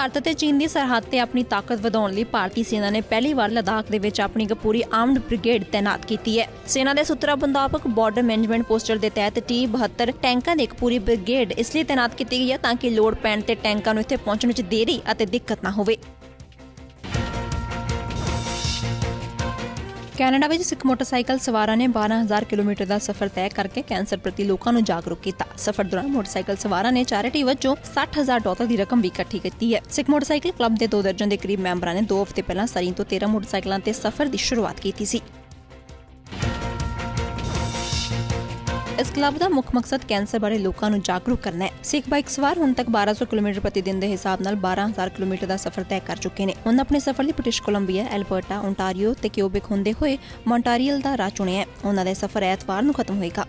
ਭਾਰਤ ਅਤੇ ਚੀਨ ਦੀ ਸਰਹੱਦ ਤੇ ਆਪਣੀ ਤਾਕਤ ਵਧਾਉਣ ਲਈ ਭਾਰਤੀ ਸੈਨਾ ਨੇ ਪਹਿਲੀ ਵਾਰ ਲਦਾਖ ਦੇ ਵਿੱਚ ਆਪਣੀ ਇੱਕ ਪੂਰੀ ਆਰਮਡ ਬ੍ਰਿਗੇਡ ਤਾਇਨਾਤ ਕੀਤੀ ਹੈ। ਸੈਨਾ ਦੇ ਸੂਤਰਾਂ ਮੁਤਾਬਕ ਬਾਰਡਰ ਮੈਨੇਜਮੈਂਟ ਪੋਸਟਰ ਦੇ ਤਹਿਤ ਟੀ 72 ਟੈਂਕਾਂ ਦੀ ਇੱਕ ਪੂਰੀ ਬ੍ਰਿਗੇਡ ਇਸ ਲਈ ਤਾਇਨਾਤ ਕੀਤੀ ਗਈ ਹੈ ਤਾਂ ਕਿ ਲੋੜ ਪੈਣ ਤੇ ਟੈਂਕਾਂ ਨੂੰ ਇੱਥੇ ਪਹੁੰਚਣ ਵਿੱਚ ਦੇਰੀ ਅਤੇ ਦਿੱਕਤ ਨਾ ਹੋਵੇ। ਕੈਨੇਡਾ ਵਿੱਚ ਸਿੱਖ ਮੋਟਰਸਾਈਕਲ ਸਵਾਰਾਂ ਨੇ 12000 ਕਿਲੋਮੀਟਰ ਦਾ ਸਫ਼ਰ ਤੈਅ ਕਰਕੇ ਕੈਂਸਰ ਪ੍ਰਤੀ ਲੋਕਾਂ ਨੂੰ ਜਾਗਰੂਕ ਕੀਤਾ। ਸਫ਼ਰ ਦੌਰਾਨ ਮੋਟਰਸਾਈਕਲ ਸਵਾਰਾਂ ਨੇ ਚੈਰਿਟੀ ਵਜੋਂ 60000 ਡਾਲਰ ਦੀ ਰਕਮ ਵੀ ਇਕੱਠੀ ਕੀਤੀ ਹੈ। ਸਿੱਖ ਮੋਟਰਸਾਈਕਲ ਕਲੱਬ ਦੇ ਦੋ ਦਰਜਨ ਦੇ ਕਰੀਬ ਮੈਂਬਰਾਂ ਨੇ 2 ਹਫ਼ਤੇ ਪਹਿਲਾਂ ਸਰੀ ਤੋਂ 13 ਮੋਟਰਸਾਈਕਲਾਂ ਤੇ ਸਫ਼ਰ ਦੀ ਸ਼ੁਰੂਆਤ ਕੀਤੀ ਸੀ। ਇਸ ਕਲੱਬ ਦਾ ਮੁੱਖ ਮਕਸਦ ਕੈਂਸਰ ਬਾਰੇ ਲੋਕਾਂ ਨੂੰ ਜਾਗਰੂਕ ਕਰਨਾ ਹੈ। ਸਿੱਖ ਬਾਈਕ ਸਵਾਰ ਹੁਣ ਤੱਕ 1200 ਕਿਲੋਮੀਟਰ ਪ੍ਰਤੀ ਦਿਨ ਦੇ ਹਿਸਾਬ ਨਾਲ 12000 ਕਿਲੋਮੀਟਰ ਦਾ ਸਫ਼ਰ ਤੈਅ ਕਰ ਚੁੱਕੇ ਨੇ। ਉਹਨਾਂ ਆਪਣੇ ਸਫ਼ਰ ਲਈ ਬ੍ਰਿਟਿਸ਼ ਕੋਲੰਬੀਆ, ਐਲਬਰਟਾ ਓਨਟਾਰੀਓ ਤੇ ਕਿਊਬਿਕ ਹੁੰਦੇ ਹੋਏ ਮੌਂਟਾਰੀਅਲ ਦਾ ਰਾਹ ਚੁਣਿਆ ਹੈ। ਉਹਨਾਂ ਦਾ ਸਫ਼ਰ ਐਤਵਾਰ ਨੂੰ ਖਤਮ ਹੋਏਗਾ।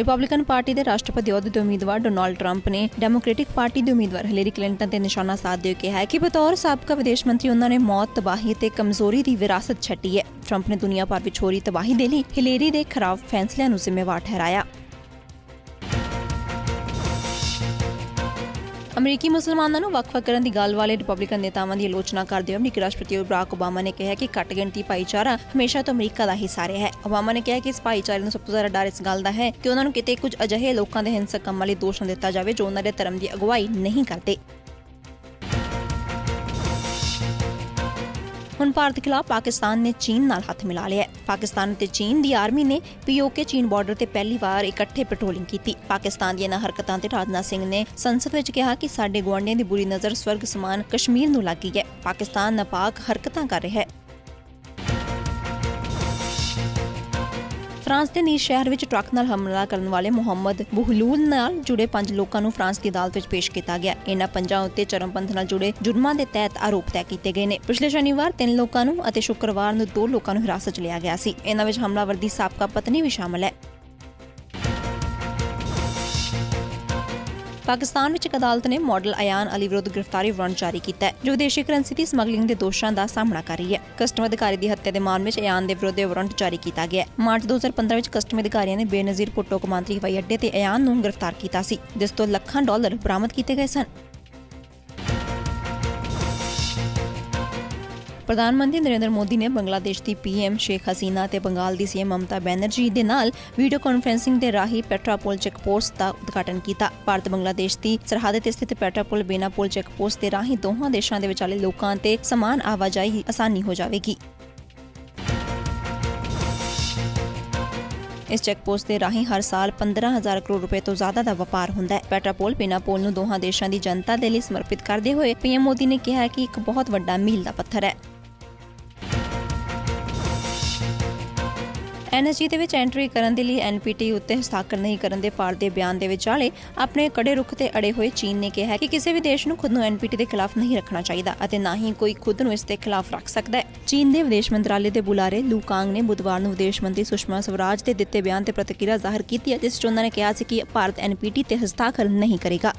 ਰਿਪਬਲਿਕਨ ਪਾਰਟੀ ਦੇ ਰਾਸ਼ਟਰਪਤੀ ਅਹੁਦੇ ਦੇ ਉਮੀਦਵਾਰ ਡੋਨਾਲਡ ਟਰੰਪ ਨੇ ਡੈਮੋਕ੍ਰੈਟਿਕ ਪਾਰਟੀ ਦੇ ਉਮੀਦਵਾਰ ਹਿਲੇਰੀ ਕਲਿੰਟਨ ਤੇ ਨਿਸ਼ਾਨਾ ਸਾਧਦੇ ਹੋਏ ਕਿਹਾ ਕਿ ਬਤੌਰ ਸਾਬਕਾ ਵਿਦੇਸ਼ ਮੰਤਰੀ ਉਹਨਾਂ ਨੇ ਮੌਤ, ਤਬਾਹੀ ਤੇ ਕਮਜ਼ੋਰੀ ਦੀ ਵਿਰਾਸਤ ਛੱਡੀ ਹੈ। ਟਰੰਪ ਨੇ ਦੁਨੀਆ ਭਰ ਵਿੱਚ ਹੋ ਰਹੀ ਤਬਾਹੀ ਦੇ ਲਈ ਹਿਲੇਰੀ ਦੇ ਖਰਾਬ ਫੈਸਲਿਆਂ ਨੂੰ ਜ਼ਿੰਮੇਵਾਰ ਠਹਿਰਾਇਆ। ਅਮਰੀਕੀ ਮੁਸਲਮਾਨਾਂ ਨੂੰ ਵੱਖ-ਵੱਖ ਕਰਨ ਦੀ ਗੱਲ ਵਾਲੇ ਰਿਪਬਲਿਕਨ ਨੇਤਾਵਾਂ ਦੀ ਆਲੋਚਨਾ ਕਰਦੇ ਹੋਏ ਅਮਰੀਕੀ ਰਾਸ਼ਟਰਪਤੀ ਬਰਾਕ ਓਬਾਮਾ ਨੇ ਕਿਹਾ ਕਿ ਘੱਟ ਗਿਣਤੀ ਭਾਈਚਾਰਾ ਹਮੇਸ਼ਾ ਤੋਂ ਅਮਰੀਕਾ ਦਾ ਹਿੱਸਾ ਰਿਹਾ ਹੈ। ਓਬਾਮਾ ਨੇ ਕਿਹਾ ਕਿ ਇਸ ਭਾਈਚਾਰੇ ਨੂੰ ਸਭ ਤੋਂ ਜ਼ਿਆਦਾ ਡਰ ਇਸ ਗੱਲ ਦਾ ਹੈ ਕਿ ਉਹਨਾਂ ਨੂੰ ਕਿਤੇ ਕੁਝ ਅਜਿਹੇ ਲੋਕਾਂ ਦੇ ਹਿੰਸਕ ਕੰਮਾਂ ਲਈ ਦੋਸ਼ ਨਾ ਦਿੱਤਾ ਜਾਵੇ ਜੋ ਉਹਨਾਂ ਦੇ ਧਰਮ ਦੀ ਅਗਵਾਈ ਨਹੀਂ ਕਰਦੇ। ਹੁਣ ਭਾਰਤ ਖਿਲਾਫ ਪਾਕਿਸਤਾਨ ਨੇ ਚੀਨ ਨਾਲ ਹੱਥ ਮਿਲਾ ਲਿਆ ਹੈ। ਪਾਕਿਸਤਾਨ ਅਤੇ ਚੀਨ ਦੀ ਆਰਮੀ ਨੇ ਪੀਓਕੇ ਚੀਨ ਬਾਰਡਰ ਤੇ ਪਹਿਲੀ ਵਾਰ ਇਕੱਠੇ ਪੈਟਰੋਲਿੰਗ ਕੀਤੀ। ਪਾਕਿਸਤਾਨ ਦੀਆਂ ਇਹਨਾਂ ਹਰਕਤਾਂ ਤੇ ਰਾਜਨਾਥ ਸਿੰਘ ਨੇ ਸੰਸਦ ਵਿੱਚ ਕਿਹਾ ਕਿ ਸਾਡੇ ਗੁਆਂਢੀਆਂ ਦੀ ਬੁਰੀ ਨਜ਼ਰ ਸਵਰਗ ਸਮਾਨ ਕਸ਼ਮੀਰ ਨੂੰ ਲੱਗੀ ਹੈ। ਪਾਕਿਸਤਾਨ ਨਾਪਾਕ ਹਰਕਤਾਂ ਕਰ ਰਿਹਾ ਹੈ। ਫਰਾਂਸ ਦੇ ਨੀਸ ਸ਼ਹਿਰ ਵਿੱਚ ਟਰੱਕ ਨਾਲ ਹਮਲਾ ਕਰਨ ਵਾਲੇ ਮੁਹੰਮਦ ਬੁਹਲੂਲ ਨਾਲ ਜੁੜੇ ਪੰਜ ਲੋਕਾਂ ਨੂੰ ਫਰਾਂਸ ਦੀ ਅਦਾਲਤ ਵਿੱਚ ਪੇਸ਼ ਕੀਤਾ ਗਿਆ। ਇਹਨਾਂ ਪੰਜਾਂ ਉੱਤੇ ਚਰਮਪੰਥ ਨਾਲ ਜੁੜੇ ਜੁਰਮਾਂ ਦੇ ਤਹਿਤ ਆਰੋਪ ਤੈਅ ਕੀਤੇ ਗਏ ਨੇ। ਪਿਛਲੇ ਸ਼ਨੀਵਾਰ ਤਿੰਨ ਲੋਕਾਂ ਨੂੰ ਅਤੇ ਸ਼ੁੱਕਰਵਾਰ ਨੂੰ ਦੋ ਲੋਕਾਂ ਨੂੰ ਹਿਰਾਸਤ 'ਚ ਲਿਆ ਗਿਆ ਸੀ। ਇਹਨਾਂ ਵਿੱਚ ਹਮਲਾਵਰ ਦੀ ਸਾਬਕਾ ਪਤਨੀ ਵੀ ਸ਼ਾਮਲ ਹੈ। ਪਾਕਿਸਤਾਨ ਵਿੱਚ ਇੱਕ ਅਦਾਲਤ ਨੇ ਮਾਡਲ ਅਯਾਨ ਅਲੀ ਵਿਰੁੱਧ ਗ੍ਰਿਫਤਾਰੀ ਵਾਰੰਟ ਜਾਰੀ ਕੀਤਾ ਹੈ, ਜੋ ਵਿਦੇਸ਼ੀ ਕਰੰਸੀ ਦੀ ਸਮਗਲਿੰਗ ਦੇ ਦੋਸ਼ਾਂ ਦਾ ਸਾਹਮਣਾ ਕਰ ਰਹੀ ਹੈ। ਕਸਟਮ ਅਧਿਕਾਰੀ ਦੀ ਹੱਤਿਆ ਦੇ ਮਾਮਲੇ ਵਿੱਚ ਅਯਾਨ ਦੇ ਵਿਰੁੱਧ ਵਾਰੰਟ ਜਾਰੀ ਕੀਤਾ ਗਿਆ ਹੈ। ਮਾਰਚ 2015 ਵਿੱਚ ਕਸਟਮ ਅਧਿਕਾਰੀਆਂ ਨੇ ਬੇਨਜ਼ੀਰ ਭੁੱਟੋ ਕਮਾਂਤਰੀ ਹਵਾਈ ਅੱਡੇ ਤੇ ਅਯਾਨ ਨੂੰ ਗ੍ਰਿਫਤਾਰ ਕੀਤਾ ਸੀ, ਜਿਸ ਤੋਂ ਲੱਖਾਂ ਡਾਲਰ ਬਰਾਮਦ ਕੀਤੇ ਗਏ ਸਨ। ਪ੍ਰਧਾਨ ਮੰਤਰੀ ਨਰਿੰਦਰ ਮੋਦੀ ਨੇ ਬੰਗਲਾਦੇਸ਼ ਦੀ ਪੀਐਮ ਸ਼ੇਖ ਹਸੀਨਾ ਤੇ ਬੰਗਾਲ ਦੀ ਸੀਐਮ ਮਮਤਾ ਬੈਨਰਜੀ ਦੇ ਨਾਲ ਵੀਡੀਓ ਕਾਨਫਰੈਂਸਿੰਗ ਦੇ ਰਾਹੀਂ ਪੈਟਰਾਪੋਲ ਚੈੱਕ ਦਾ ਉਦਘਾਟਨ ਕੀਤਾ। ਭਾਰਤ ਬੰਗਲਾਦੇਸ਼ ਦੀ ਸਰਹੱਦ ਤੇ ਸਥਿਤ ਪੈਟਰਾਪੋਲ ਬੇਨਾਪੋਲ ਚੈੱਕ ਪੋਸਟ ਦੇ ਰਾਹੀਂ ਦੋਹਾਂ ਦੇਸ਼ਾਂ ਦੇ ਵਿਚਾਲੇ ਲੋਕਾਂ ਤੇ ਸਮਾਨ ਆਵਾਜਾਈ ਆਸਾਨੀ ਹੋ ਜਾਵੇਗੀ। ਇਸ ਚੈੱਕ ਦੇ ਰਾਹੀਂ ਹਰ ਸਾਲ 15000 ਕਰੋੜ ਰੁਪਏ ਤੋਂ ਜ਼ਿਆਦਾ ਦਾ ਵਪਾਰ ਹੁੰਦਾ ਹੈ। ਪੈਟਰਾਪੋਲ ਬੇਨਾਪੋਲ ਨੂੰ ਦੋਹਾਂ ਦੇਸ਼ਾਂ ਦੀ ਜਨਤਾ ਦੇ ਲਈ ਸਮਰਪਿਤ ਕਰਦੇ ਹੋਏ ਪੀਐਮ ਮੋਦੀ ਨੇ ਕਿਹਾ ਕਿ ਇੱਕ ਬਹੁਤ ਵੱਡਾ ਮੀਲ ਦਾ ਪੱਥਰ ਹੈ। ਐਨਐਸਜੀ ਦੇ ਵਿੱਚ ਐਂਟਰੀ ਕਰਨ ਦੇ ਲਈ ਐਨਪੀਟੀ ਉੱਤੇ ਹਸਤਾਖਰ ਨਹੀਂ ਕਰਨ ਦੇ ਭਾਰਤ ਦੇ ਬਿਆਨ ਦੇ ਵਿਚਾਲੇ ਆਪਣੇ ਕੜੇ ਰੁਖ ਤੇ ਅੜੇ ਹੋਏ ਚੀਨ ਨੇ ਕਿਹਾ ਕਿ ਕਿਸੇ ਵੀ ਦੇਸ਼ ਨੂੰ ਖੁਦ ਨੂੰ ਐਨਪੀਟੀ ਦੇ ਖਿਲਾਫ ਨਹੀਂ ਰੱਖਣਾ ਚਾਹੀਦਾ ਅਤੇ ਨਾ ਹੀ ਕੋਈ ਖੁਦ ਨੂੰ ਇਸ ਦੇ ਖਿਲਾਫ ਰੱਖ ਸਕਦਾ ਹੈ। ਚੀਨ ਦੇ ਵਿਦੇਸ਼ ਮੰਤਰਾਲੇ ਦੇ ਬੁਲਾਰੇ ਲੂ ਕਾਂਗ ਨੇ ਬੁੱਧਵਾਰ ਨੂੰ ਵਿਦੇਸ਼ ਮੰਤਰੀ ਸੁਸ਼ਮਾ ਸਵਰਾਜ ਦੇ ਦਿੱਤੇ ਬਿਆਨ ਤੇ ਪ੍ਰਤੀਕਿਰਿਆ ਜ਼ਾਹਰ ਕੀਤੀ ਹੈ, ਜਿਸ 'ਚ ਉਹਨਾਂ ਨੇ ਕਿਹਾ ਸੀ ਕਿ ਭਾਰਤ ਐਨਪੀਟੀ ਤੇ ਹਸਤਾਖਰ ਨਹੀਂ ਕਰੇਗਾ।